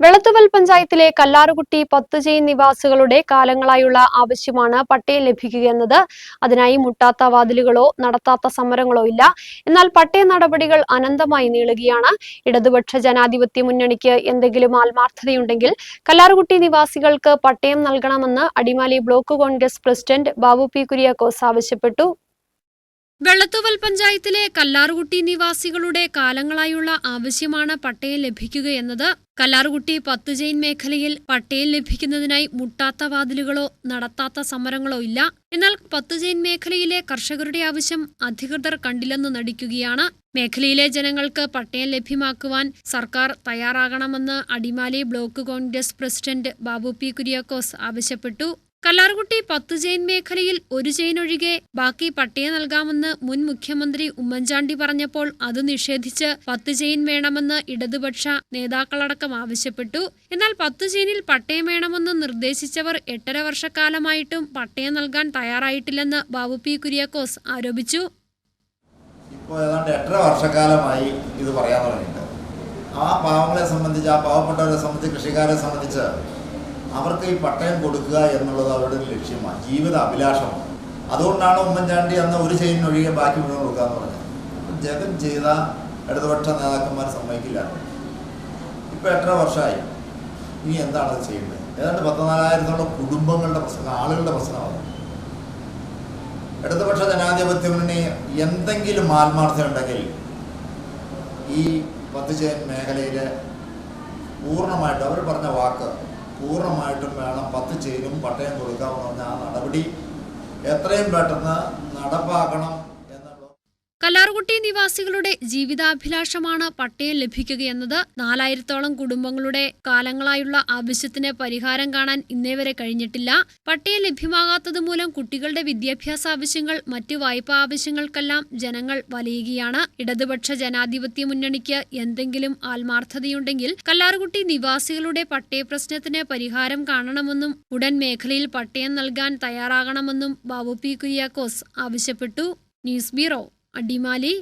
വെളത്തുവൽ പഞ്ചായത്തിലെ കല്ലാറുകുട്ടി പത്തുചെയ് നിവാസികളുടെ കാലങ്ങളായുള്ള ആവശ്യമാണ് പട്ടയം ലഭിക്കുക എന്നത് അതിനായി മുട്ടാത്ത വാതിലുകളോ നടത്താത്ത സമരങ്ങളോ ഇല്ല. എന്നാൽ പട്ടയ നടപടികൾ അനന്തമായി നീളുകയാണ്. ഇടതുപക്ഷ ജനാധിപത്യ മുന്നണിക്ക് എന്തെങ്കിലും ആത്മാർത്ഥതയുണ്ടെങ്കിൽ കല്ലാറുകുട്ടി നിവാസികൾക്ക് പട്ടയം നൽകണമെന്ന് Adimali block Congress president Babu P Kuriakose ആവശ്യപ്പെട്ടു. വെള്ളത്തുവൽ പഞ്ചായത്തിലെ കല്ലാറുകുട്ടി നിവാസികളുടെ കാലങ്ങളായുള്ള ആവശ്യമാണ് പട്ടയം ലഭിക്കുകയെന്നത് കല്ലാറുകുട്ടി പത്ത് ജെയിൻ മേഖലയിൽ പട്ടയം ലഭിക്കുന്നതിനായി മുട്ടാത്ത വാതിലുകളോ നടത്താത്ത സമരങ്ങളോ ഇല്ല. എന്നാൽ പത്ത് ജെയിൻ മേഖലയിലെ കർഷകരുടെ ആവശ്യം അധികൃതർ കണ്ടില്ലെന്ന് നടിക്കുകയാണ്. മേഖലയിലെ ജനങ്ങൾക്ക് പട്ടയം ലഭ്യമാക്കുവാൻ സർക്കാർ തയ്യാറാകണമെന്ന് Adimali block Congress president Babu P Kuriakose ആവശ്യപ്പെട്ടു. കല്ലാർകുട്ടി പത്ത് ചെയിൻ മേഖലയിൽ ഒരു ചെയിൻ ഒഴികെ ബാക്കി പട്ടിക നൽകാമെന്ന് മുൻ മുഖ്യമന്ത്രി ഉമ്മൻചാണ്ടി പറഞ്ഞപ്പോൾ അത് നിഷേധിച്ച് പത്ത് ചെയിൻ വേണമെന്ന് ഇടതുപക്ഷ നേതാക്കളടക്കം ആവശ്യപ്പെട്ടു. എന്നാൽ പത്ത് ചെയിനിൽ പട്ടയം വേണമെന്ന് നിർദ്ദേശിച്ചവർ എട്ടര വർഷക്കാലമായിട്ടും പട്ടയം നൽകാൻ തയ്യാറായിട്ടില്ലെന്ന് ബാബു പി കുര്യാക്കോസ് ആരോപിച്ചു. ഇപ്പോൾ ഏതാണ്ട് എട്ടര വർഷക്കാലമായി ഇത് പറയാൻ ആ പാവങ്ങളെ സംബന്ധിച്ച് ആ പാവപ്പെട്ടവരെ സംബന്ധിച്ച് കൃഷിക്കാരെ സംബന്ധിച്ച് അവർക്ക് ഈ പട്ടയം കൊടുക്കുക എന്നുള്ളത് അവരുടെ ലക്ഷ്യമാണ്. ജീവിത അഭിലാഷമാണ്. അതുകൊണ്ടാണ് ഉമ്മൻചാണ്ടി അന്ന് ഒരു ചെയിൻ ഒഴികെ ബാക്കി മുഴുവൻ കൊടുക്കുക എന്ന് പറഞ്ഞത് ജഗൻ ചെയ്ത ഇടതുപക്ഷ നേതാക്കന്മാർ സമ്മതിക്കില്ല. ഇപ്പം എത്ര വർഷമായി? ഇനി എന്താണ് അത് ചെയ്യേണ്ടത്? ഏതാണ്ട് പത്തിനാലായിരത്തോളം കുടുംബങ്ങളുടെ പ്രശ്നം ആളുകളുടെ പ്രശ്നമാണ്. ഇടതുപക്ഷ ജനാധിപത്യ മുന്നണി എന്തെങ്കിലും ആത്മാർത്ഥ ഉണ്ടെങ്കിൽ ഈ പത്ത് പത്തുചേൻ മേഖലയിൽ പൂർണമായിട്ട് അവർ പറഞ്ഞ വാക്ക് പൂർണമായിട്ടും വേണം. പത്ത് ചെയിനും പട്ടയം കൊടുക്കാമെന്ന് പറഞ്ഞ ആ നടപടി എത്രയും പെട്ടെന്ന് നടപ്പാക്കണം. കല്ലാർകുട്ടി നിവാസികളുടെ ജീവിതാഭിലാഷമാണ് പട്ടയം ലഭിക്കുകയെന്നത്. നാലായിരത്തോളം കുടുംബങ്ങളുടെ കാലങ്ങളായുള്ള ആവശ്യത്തിന് പരിഹാരം കാണാൻ ഇന്നേ വരെ കഴിഞ്ഞിട്ടില്ല. പട്ടയം ലഭ്യമാകാത്തത് മൂലം കുട്ടികളുടെ വിദ്യാഭ്യാസ ആവശ്യങ്ങൾ മറ്റ് വായ്പാ ആവശ്യങ്ങൾക്കെല്ലാം ജനങ്ങൾ വലയുകയാണ്. ഇടതുപക്ഷ ജനാധിപത്യ മുന്നണിക്ക് എന്തെങ്കിലും ആത്മാർത്ഥതയുണ്ടെങ്കിൽ കല്ലാർകുട്ടി നിവാസികളുടെ പട്ടയ പ്രശ്നത്തിന് പരിഹാരം കാണണമെന്നും ഉടൻ മേഖലയിൽ പട്ടയം നൽകാൻ തയ്യാറാകണമെന്നും ബാബു പി കുര്യാക്കോസ് ആവശ്യപ്പെട്ടു. News bureau Adimali